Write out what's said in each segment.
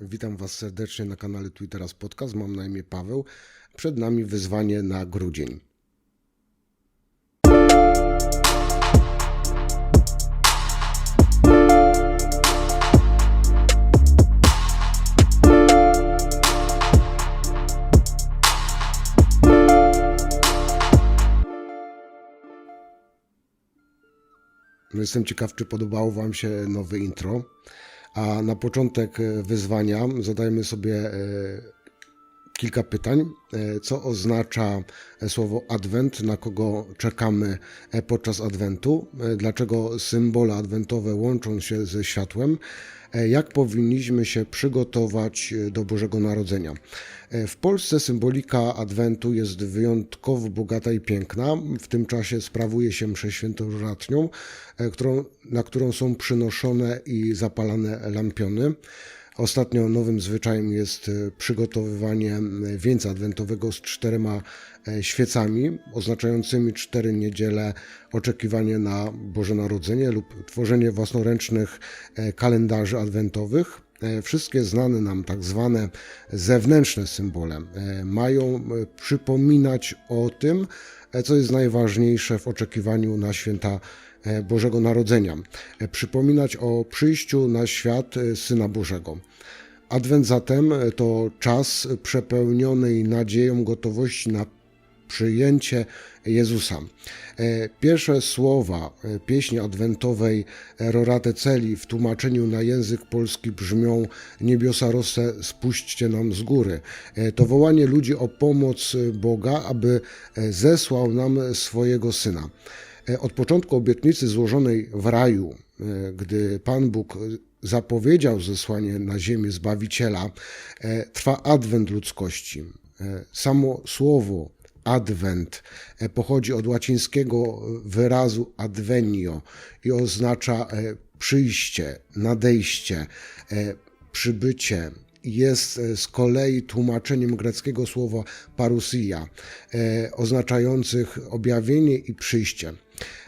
Witam Was serdecznie na kanale Twitteras Podcast. Mam na imię Paweł. Przed nami wyzwanie na grudzień. No Jestem ciekaw, czy podobało Wam się nowe intro. A na początek e, wyzwania. Zadajmy sobie e, kilka pytań. E, Co oznacza e, słowo adwent, na kogo czekamy e, podczas adwentu, dlaczego symbole adwentowe łączą się ze światłem, jak powinniśmy się przygotować do Bożego Narodzenia. W Polsce symbolika adwentu jest wyjątkowo bogata i piękna. W tym czasie sprawuje się mszę świętoratnią, którą, na którą są przynoszone i zapalane lampiony. Ostatnio nowym zwyczajem jest e, przygotowywanie wieńca adwentowego z czterema e, świecami, oznaczającymi cztery niedziele oczekiwanie na Boże Narodzenie lub tworzenie własnoręcznych e, kalendarzy adwentowych. Wszystkie znane nam tak zwane zewnętrzne symbole mają przypominać o tym, co jest najważniejsze w oczekiwaniu na święta Bożego Narodzenia. E, Przypominać o przyjściu na świat e, Syna Bożego. Adwent zatem e, to czas przepełnionej nadzieją gotowości na przyjęcie Jezusa. E, Pierwsze słowa e, pieśni adwentowej e, Rorate Celi w tłumaczeniu na język polski brzmią Niebiosa rosę spuśćcie nam z góry. E, To wołanie ludzi o pomoc e, Boga, aby e, zesłał nam swojego Syna. E, Od początku obietnicy złożonej w raju, e, gdy Pan Bóg zapowiedział zesłanie na ziemię Zbawiciela, e, trwa adwent ludzkości. Samo słowo adwent pochodzi od łacińskiego wyrazu advenio i oznacza przyjście, nadejście, przybycie. Jest e, z kolei tłumaczeniem greckiego słowa parousia, e, oznaczających objawienie i przyjście.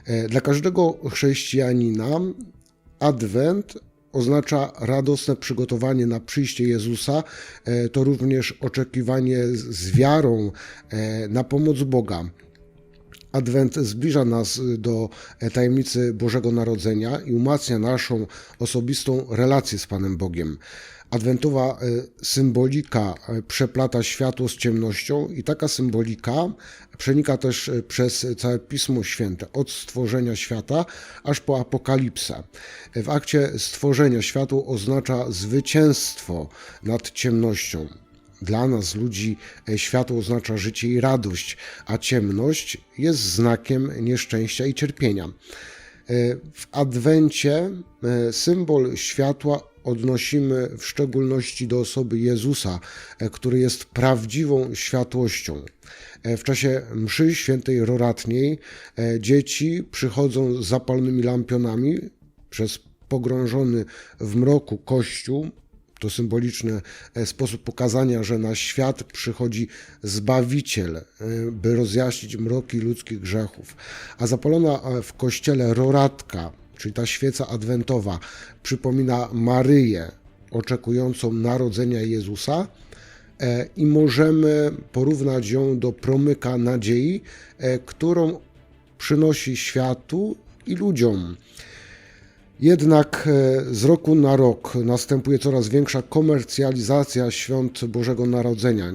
E, Dla każdego chrześcijanina Adwent oznacza radosne przygotowanie na przyjście Jezusa, to również oczekiwanie z- wiarą na pomoc Boga. Adwent zbliża nas do e, tajemnicy Bożego Narodzenia i umacnia naszą osobistą relację z Panem Bogiem. Adwentowa e, symbolika e, przeplata światło z ciemnością i taka symbolika przenika też przez całe Pismo Święte, od stworzenia świata aż po apokalipsę. E, W akcie stworzenia światło oznacza zwycięstwo nad ciemnością. Dla nas, ludzi, e, światło oznacza życie i radość, a ciemność jest znakiem nieszczęścia i cierpienia. E, W Adwencie e, symbol światła odnosimy w szczególności do osoby Jezusa, który jest prawdziwą światłością. W czasie mszy świętej roratniej dzieci przychodzą z zapalonymi lampionami przez pogrążony w mroku kościół to symboliczny e, sposób pokazania, że na świat przychodzi Zbawiciel, e, by rozjaśnić mroki ludzkich grzechów. A zapalona e, w kościele roratka, czyli ta świeca adwentowa, przypomina Maryję oczekującą narodzenia Jezusa i możemy porównać ją do promyka nadziei, którą przynosi światu i ludziom. Jednak e, z roku na rok następuje coraz większa komercjalizacja świąt Bożego Narodzenia.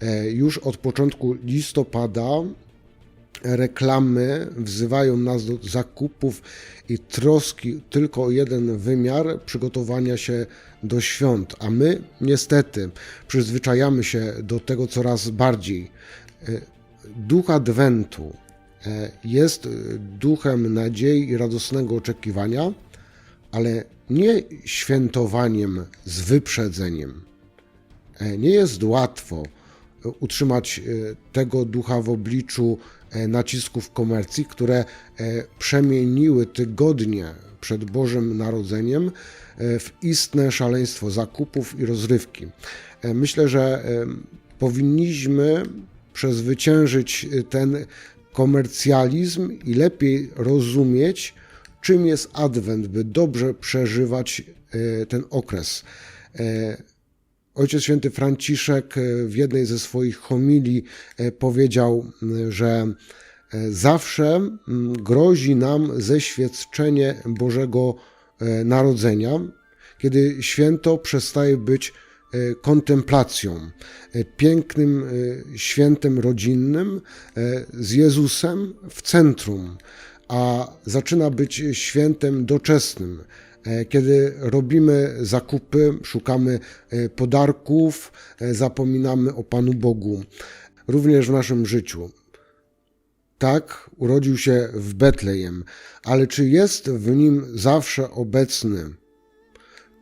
E, Już od początku listopada reklamy wzywają nas do zakupów i troski tylko o jeden wymiar przygotowania się do świąt, a my niestety przyzwyczajamy się do tego coraz bardziej. E, Duch Adwentu jest duchem nadziei i radosnego oczekiwania, ale nie świętowaniem z wyprzedzeniem. E, Nie jest łatwo e, utrzymać e, tego ducha w obliczu nacisków komercji, które przemieniły tygodnie przed Bożym Narodzeniem w istne szaleństwo zakupów i rozrywki. Myślę, że powinniśmy przezwyciężyć ten komercjalizm i lepiej rozumieć, czym jest Adwent, by dobrze przeżywać e, ten okres. E, Ojciec Święty Franciszek e, w jednej ze swoich homilii powiedział, że zawsze grozi nam zeświadczenie Bożego Narodzenia, kiedy święto przestaje być kontemplacją, pięknym świętem rodzinnym z Jezusem w centrum, a zaczyna być świętem doczesnym, e, kiedy robimy zakupy, szukamy e, podarków, e, zapominamy o Panu Bogu, również w naszym życiu. Tak, urodził się w Betlejem, ale czy jest w nim zawsze obecny?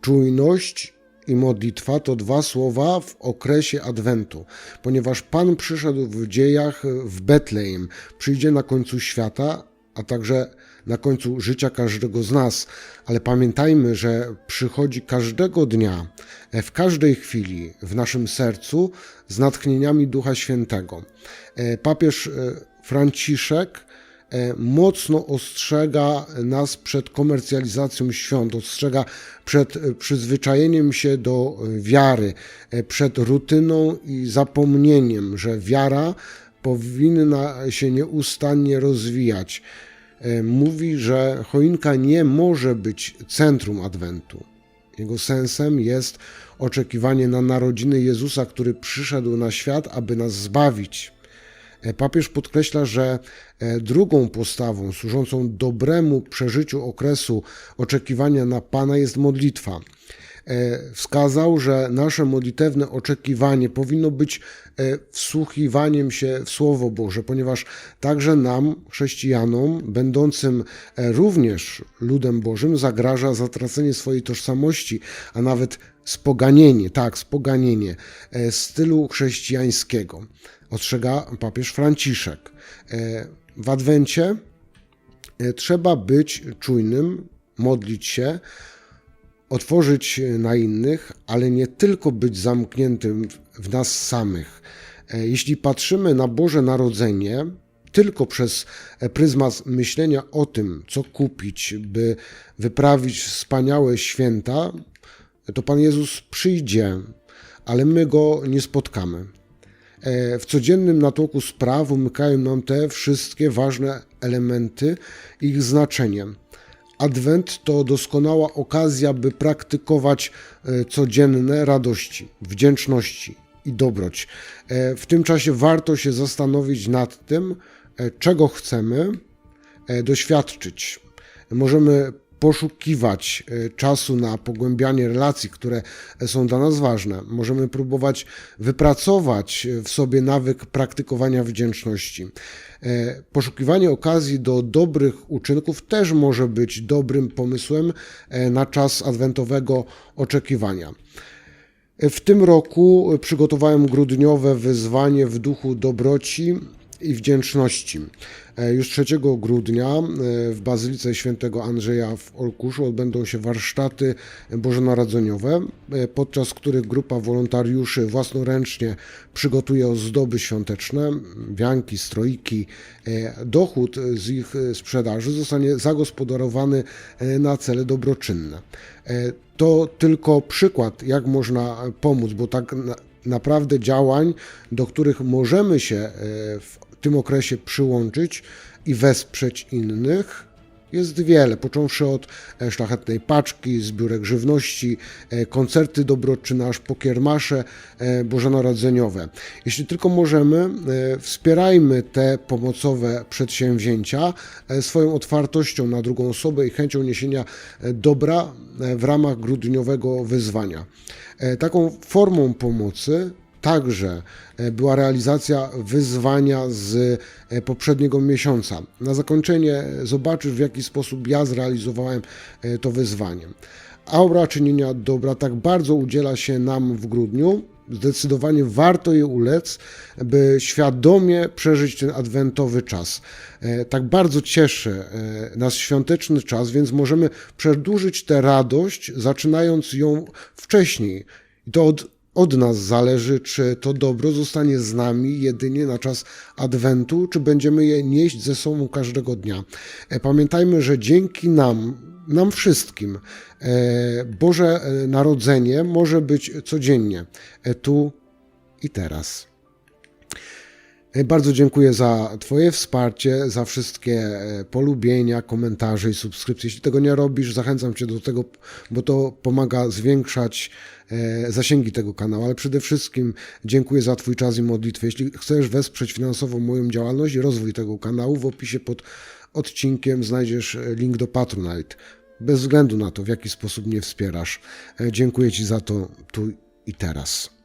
Czujność i modlitwa to dwa słowa w okresie Adwentu, ponieważ Pan przyszedł w dziejach w Betlejem, przyjdzie na końcu świata, a także na końcu życia każdego z nas. Ale pamiętajmy, że przychodzi każdego dnia, e, w każdej chwili w naszym sercu z natchnieniami Ducha Świętego. E, Papież e, Franciszek mocno ostrzega nas przed komercjalizacją świąt, ostrzega przed przyzwyczajeniem się do wiary, przed rutyną i zapomnieniem, że wiara powinna się nieustannie rozwijać. E, Mówi, że choinka nie może być centrum Adwentu. Jego sensem jest oczekiwanie na narodziny Jezusa, który przyszedł na świat, aby nas zbawić. E, Papież podkreśla, że e, drugą postawą służącą dobremu przeżyciu okresu oczekiwania na Pana jest modlitwa. E, Wskazał, że nasze modlitewne oczekiwanie powinno być e, wsłuchiwaniem się w Słowo Boże, ponieważ także nam, chrześcijanom, będącym e, również ludem Bożym, zagraża zatracenie swojej tożsamości, a nawet spoganienie, tak, spoganienie stylu chrześcijańskiego ostrzega papież Franciszek. W Adwencie trzeba być czujnym, modlić się, otworzyć na innych, ale nie tylko być zamkniętym w nas samych. E, Jeśli patrzymy na Boże Narodzenie tylko przez pryzmat myślenia o tym, co kupić, by wyprawić wspaniałe święta, to Pan Jezus przyjdzie, ale my go nie spotkamy. E, W codziennym natłoku spraw umykają nam te wszystkie ważne elementy, ich znaczenie. Adwent to doskonała okazja, by praktykować e, codzienne radości, wdzięczności i dobroć. E, W tym czasie warto się zastanowić nad tym, e, czego chcemy doświadczyć. Możemy poszukiwać e, czasu na pogłębianie relacji, które są dla nas ważne. Możemy próbować wypracować w sobie nawyk praktykowania wdzięczności. E, Poszukiwanie okazji do dobrych uczynków też może być dobrym pomysłem e, na czas adwentowego oczekiwania. W tym roku przygotowałem grudniowe wyzwanie w duchu dobroci i wdzięczności. E, Już 3 grudnia e, w Bazylice Świętego Andrzeja w Olkuszu odbędą się warsztaty bożonarodzeniowe, e, podczas których grupa wolontariuszy własnoręcznie przygotuje ozdoby świąteczne, wianki, stroiki. Dochód z ich sprzedaży zostanie zagospodarowany na cele dobroczynne. To tylko przykład, jak można pomóc, bo tak na- naprawdę działań, do których możemy się w tym okresie przyłączyć i wesprzeć innych, jest wiele, począwszy od e, szlachetnej paczki, zbiórek żywności, e, koncerty dobroczynne, aż po kiermasze e, bożonarodzeniowe. Jeśli tylko możemy, wspierajmy te pomocowe przedsięwzięcia swoją otwartością na drugą osobę i chęcią niesienia dobra w ramach grudniowego wyzwania. Taką formą pomocy także e, była realizacja wyzwania z e, poprzedniego miesiąca. Na zakończenie zobaczysz, w jaki sposób ja zrealizowałem e, to wyzwanie. Aura czynienia dobra tak bardzo udziela się nam w grudniu. Zdecydowanie warto je ulec, by świadomie przeżyć ten adwentowy czas. E, Tak bardzo cieszy e, nas świąteczny czas, więc możemy przedłużyć tę radość, zaczynając ją wcześniej. I to od od nas zależy, czy to dobro zostanie z nami jedynie na czas Adwentu, czy będziemy je nieść ze sobą każdego dnia. E, Pamiętajmy, że dzięki nam nam wszystkim. E, Boże e, Narodzenie może być codziennie, tu i teraz. E, Bardzo dziękuję za Twoje wsparcie, za wszystkie e, polubienia, komentarze i subskrypcje. Jeśli tego nie robisz, zachęcam Cię do tego, bo to pomaga zwiększać e, zasięgi tego kanału. Ale przede wszystkim dziękuję za Twój czas i modlitwę. Jeśli chcesz wesprzeć finansowo moją działalność i rozwój tego kanału, w opisie pod odcinkiem znajdziesz link do Patronite. Bez względu na to, w jaki sposób mnie wspierasz. Dziękuję Ci za to tu i teraz.